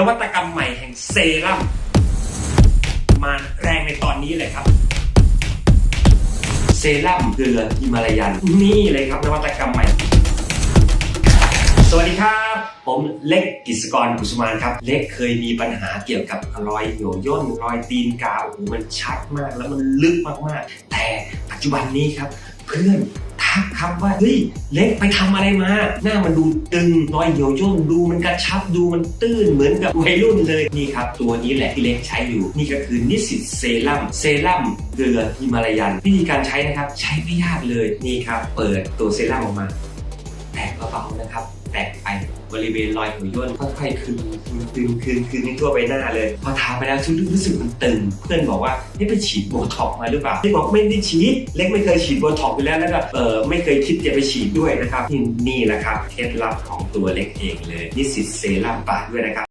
นวัตกรรมใหม่แห่งเซรั่มมาแรงในตอนนี้เลยครับ เซรั่มเกลือฮิมาลายันนี่เลยครับนวัตกรรมใหม่ สวัสดีครับ ผมเล็กกิจกรกุสมานครับ เล็กเคยมีปัญหาเกี่ยวกับรอยเหี่ยวย่นรอยตีนกาโอ้โหมันชัดมากแล้วมันลึกมากๆ แต่ปัจจุบันนี้ครับ เพื่อน ทักครับว่าเฮ้ยเล็กไปทำอะไรมา หน้ามันดูตึงรอยเหี่ยวย่นดูมันกระชับดูมันตื้นเหมือนกับวัยรุ่นเลยนี่ครับ ตัวนี้แหละที่เล็กใช้อยู่ นี่ก็คือนิสสิตเซรั่มเซรั่มเกลือฮิมาลายันวิธีการใช้นะครับ ใช้ไม่ยากเลยนี่ครับ เปิดตัวเซรั่มออกมา แตะเบาๆนะครับ แตะไป บริเวณรอยหัวย่นค่อยๆคืนคืนคืนคืนนี้ทั่วใบหน้าเลย พอทาไปแล้วรู้สึกมันตึง เพื่อนบอกว่านี่ไปฉีดโบท็อกมาหรือเปล่าที่บอกไม่ได้ฉีดเล็กไม่เคยฉีดโบท็อกไปแล้วแล้วก็เออไม่เคยคิดจะไปฉีดด้วยนะครับนี่นี่แหละครับเคล็ดลับของตัวเล็กเองเลยนิสสิตเซรั่มปากด้วยนะครับ